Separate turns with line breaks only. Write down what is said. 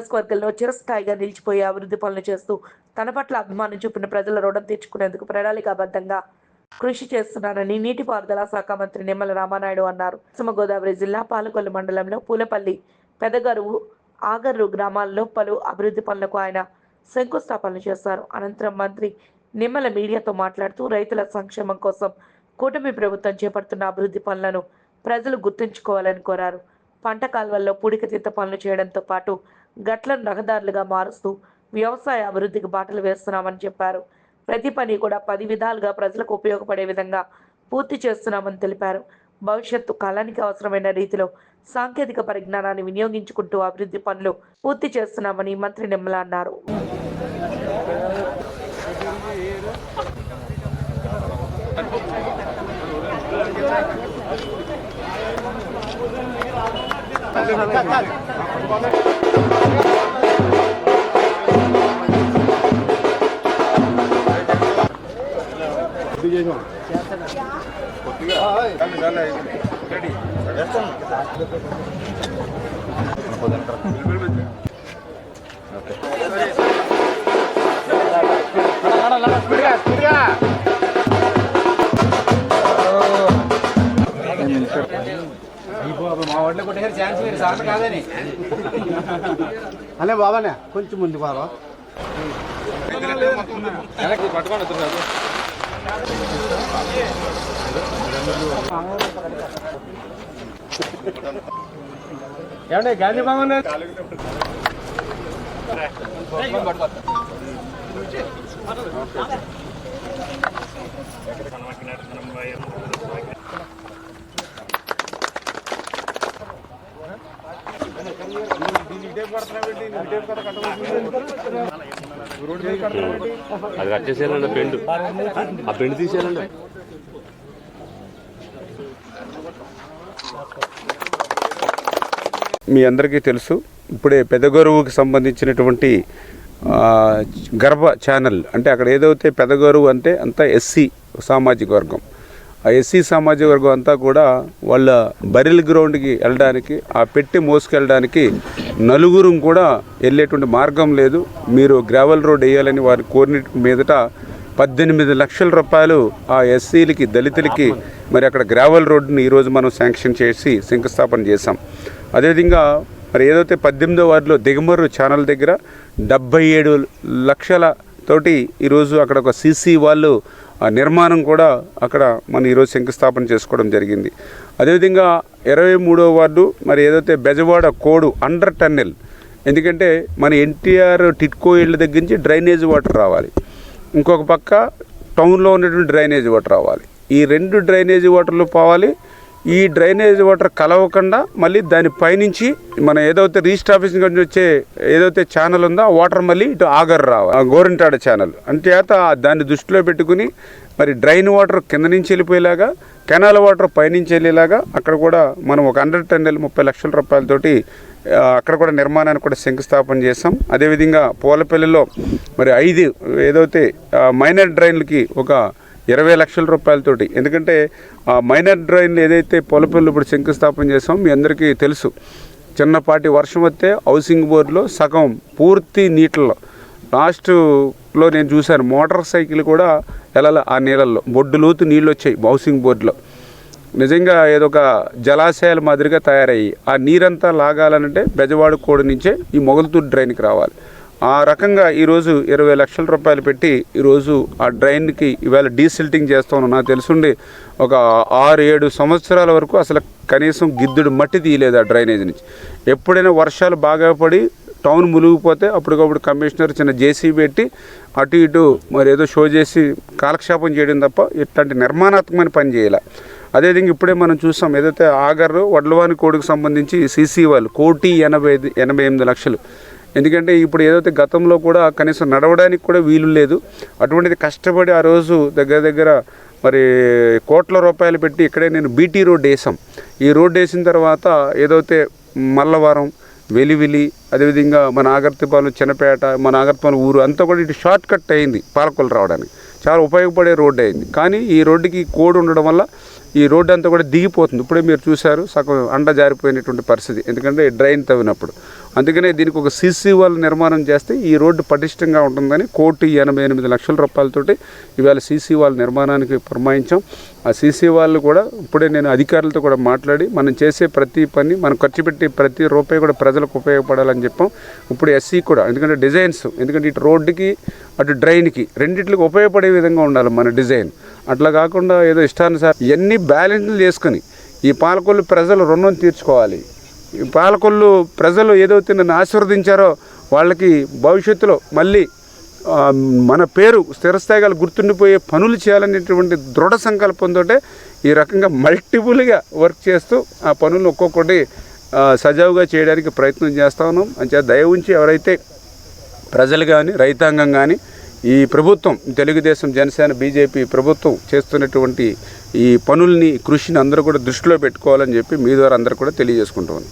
నియోజకవర్గంలో చిరస్థాయిగా నిలిచిపోయి అభివృద్ధి పనులు చేస్తూ తన పట్ల అభిమానం చూపిన ప్రజల రుణం తీర్చుకునేందుకు ప్రణాళికాబద్ధంగా కృషి చేస్తున్నానని నీటిపారుదల శాఖ మంత్రి నిమ్మల రామానాయుడు అన్నారు పశ్చిమ గోదావరి జిల్లా పాలకొల్లు మండలంలో పూలపల్లి పెదగరువు ఆగర్రు గ్రామాల్లో పలు అభివృద్ధి పనులకు ఆయన శంకుస్థాపనలు చేశారు అనంతరం మంత్రి నిమ్మల మీడియాతో మాట్లాడుతూ రైతుల సంక్షేమం కోసం కూటమి ప్రభుత్వం చేపడుతున్న అభివృద్ధి పనులను ప్రజలు గుర్తుంచుకోవాలని కోరారు పంట కాల్వల్లో పూడికతీత పనులు చేయడంతో పాటు గట్లను రహదారులుగా మారుస్తూ వ్యవసాయ అభివృద్ధికి బాటలు వేస్తున్నామని చెప్పారు ప్రతి పని కూడా పది విధాలుగా ప్రజలకు ఉపయోగపడే విధంగా పూర్తి చేస్తున్నామని తెలిపారు భవిష్యత్తు కాలానికి అవసరమైన రీతిలో సాంకేతిక పరిజ్ఞానాన్ని వినియోగించుకుంటూ అభివృద్ధి పనులు పూర్తి చేస్తున్నామని మంత్రి నిమ్మల అన్నారు ఛాన్స్
అనే బాబానే కొంచెం ముందు బాబా పట్టుకోండి ఏమండి గాంధీ భవన్ పట్టుకోవచ్చు అది కట్ చేసేయాలండి ఆ పెండు తీసేయాలండి మీ అందరికీ తెలుసు ఇప్పుడే పెదగొరువుకి సంబంధించినటువంటి గర్భ ఛానల్ అంటే అక్కడ ఏదైతే పెదగొరువు అంటే అంతా ఎస్సీ సామాజిక వర్గం ఆ ఎస్సీ సామాజిక వర్గం అంతా కూడా వాళ్ళ బరిల్ గ్రౌండ్కి వెళ్ళడానికి ఆ పెట్టి మోసుకెళ్ళడానికి నలుగురు కూడా వెళ్ళేటువంటి మార్గం లేదు మీరు గ్రావెల్ రోడ్ వేయాలని వారి కోరిన మీదట పద్దెనిమిది లక్షల రూపాయలు ఆ ఎస్సీలకి దళితులకి మరి అక్కడ గ్రావెల్ రోడ్డుని ఈరోజు మనం శాంక్షన్ చేసి శంకుస్థాపన చేశాం అదేవిధంగా మరి ఏదైతే పద్దెనిమిదో వార్డులో దిగమర్రు ఛానల్ దగ్గర డెబ్బై ఏడు లక్షల తోటి ఈరోజు అక్కడ ఒక సీసీ వాళ్ళు నిర్మాణం కూడా అక్కడ మనం ఈరోజు శంకుస్థాపన చేసుకోవడం జరిగింది అదేవిధంగా ఇరవై మూడో వార్డు మరి ఏదైతే బెజవాడ కోడు అండర్ టన్నెల్ ఎందుకంటే మన ఎన్టీఆర్ టిట్కో ఇళ్ళ దగ్గర నుంచి డ్రైనేజ్ వాటర్ రావాలి ఇంకొక పక్క టౌన్లో ఉన్నటువంటి డ్రైనేజ్ వాటర్ రావాలి ఈ రెండు డ్రైనేజ్ వాటర్లు పోవాలి ఈ డ్రైనేజ్ వాటర్ కలవకుండా మళ్ళీ దాని పైనుంచి మన ఏదైతే రిజిస్టర్ ఆఫీస్ నుంచి వచ్చే ఏదైతే ఛానల్ ఉందో ఆ వాటర్ మళ్ళీ ఇటు ఆగర్ రావాలి గోరింటాడ ఛానల్ అంటే దాన్ని దృష్టిలో పెట్టుకుని మరి డ్రైన్ వాటర్ కింద నుంచి వెళ్ళిపోయేలాగా కెనాల్ వాటర్ పైనుంచి వెళ్ళేలాగా అక్కడ కూడా మనం ఒక హండ్రెడ్ టెన్ ముప్పై లక్షల రూపాయలతోటి అక్కడ కూడా నిర్మాణాన్ని కూడా శంకుస్థాపన చేసాం అదేవిధంగా పూలపల్లిలో మరి ఐదు ఏదైతే మైనర్ డ్రైన్లకి ఒక ఇరవై లక్షల రూపాయలతోటి ఎందుకంటే ఆ మైనర్ డ్రైన్ ఏదైతే పొలపల్లి ఇప్పుడు శంకుస్థాపన చేసాం మీ అందరికీ తెలుసు చిన్నపాటి వర్షం వస్తే హౌసింగ్ బోర్డులో సగం పూర్తి నీటిలో లాస్ట్లో నేను చూశాను మోటార్ సైకిల్ కూడా ఎలా ఆ నీళ్ళల్లో బొడ్డు లోతు నీళ్ళు వచ్చాయి హౌసింగ్ బోర్డులో నిజంగా ఏదొక జలాశయాల మాదిరిగా తయారయ్యాయి ఆ నీరంతా లాగాలనంటే బెజవాడ కోడి నుంచే ఈ మొగల్తూరు డ్రైన్కి రావాలి ఆ రకంగా ఈరోజు ఇరవై లక్షల రూపాయలు పెట్టి ఈరోజు ఆ డ్రైన్కి ఇవాళ డీసిల్టింగ్ చేస్తాను నాకు తెలుసుండి ఒక ఆరు ఏడు సంవత్సరాల వరకు అసలు కనీసం గిద్దుడు మట్టి తీయలేదు ఆ డ్రైనేజ్ నుంచి ఎప్పుడైనా వర్షాలు బాగా పడి టౌన్ ములిగిపోతే అప్పటికప్పుడు కమిషనర్ చిన్న జేసీ పెట్టి అటు ఇటు మరి ఏదో షో చేసి కాలక్షేపం చేయడం తప్ప ఇట్లాంటి నిర్మాణాత్మకమైన పని చేయాలి అదేవిధంగా ఇప్పుడే మనం చూసాం ఏదైతే ఆగర్ వడ్లవాని కోడుకు సంబంధించి సీసీ వాళ్ళు కోటి ఎనభై ఎనభై ఎనిమిది లక్షలు ఎందుకంటే ఇప్పుడు ఏదైతే గతంలో కూడా కనీసం నడవడానికి కూడా వీలు లేదు అటువంటిది కష్టపడి ఆ రోజు దగ్గర దగ్గర మరి కోట్ల రూపాయలు పెట్టి ఇక్కడే నేను బీటీ రోడ్ వేసాం ఈ రోడ్ వేసిన తర్వాత ఏదైతే మల్లవరం వెలివిలి అదేవిధంగా మన ఆగర్తిపాలెం చిన్నపేట మన ఆగర్తిపాలెం ఊరు అంతా కూడా ఇటు షార్ట్ కట్ అయింది పాలకొలు రావడానికి చాలా ఉపయోగపడే రోడ్డు అయింది కానీ ఈ రోడ్డుకి కోడ్ ఉండడం వల్ల ఈ రోడ్డు అంతా కూడా దిగిపోతుంది ఇప్పుడే మీరు చూశారు సగం అండ జారిపోయినటువంటి పరిస్థితి ఎందుకంటే డ్రైన్ తవ్వినప్పుడు అందుకనే దీనికి ఒక సీసీ వాల్ నిర్మాణం చేస్తే ఈ రోడ్డు పటిష్టంగా ఉంటుందని కోటి ఎనభై ఎనిమిది లక్షల రూపాయలతోటి ఇవాళ సీసీ వాల్ నిర్మాణానికి పురమాయించాం ఆ సీసీ వాళ్ళు కూడా ఇప్పుడే నేను అధికారులతో కూడా మాట్లాడి మనం చేసే ప్రతి పని మనం ఖర్చు పెట్టే ప్రతి రూపాయి కూడా ప్రజలకు ఉపయోగపడాలని చెప్పాం ఇప్పుడు ఎస్సీ కూడా ఎందుకంటే డిజైన్స్ ఎందుకంటే ఇటు రోడ్డుకి అటు డ్రైన్కి రెండింటికి ఉపయోగపడే విధంగా ఉండాలి మన డిజైన్ అట్లా కాకుండా ఏదో సార్ ఇవన్నీ బ్యాలెన్స్ చేసుకొని ఈ పాలకొల్లు ప్రజలు రుణం తీర్చుకోవాలి పాలకొల్లు ప్రజలు ఏదైతే నన్ను ఆశీర్వదించారో వాళ్ళకి భవిష్యత్తులో మళ్ళీ మన పేరు స్థిరస్థాయిగా గుర్తుండిపోయే పనులు చేయాలనేటువంటి దృఢ సంకల్పంతో ఈ రకంగా మల్టిపుల్గా వర్క్ చేస్తూ ఆ పనులు ఒక్కొక్కటి సజావుగా చేయడానికి ప్రయత్నం చేస్తా ఉన్నాం అంతే దయ ఉంచి ఎవరైతే ప్రజలు కానీ రైతాంగం కానీ ఈ ప్రభుత్వం తెలుగుదేశం జనసేన బీజేపీ ప్రభుత్వం చేస్తున్నటువంటి ఈ పనుల్ని కృషిని అందరూ కూడా దృష్టిలో పెట్టుకోవాలని చెప్పి మీ ద్వారా అందరూ కూడా తెలియజేసుకుంటాం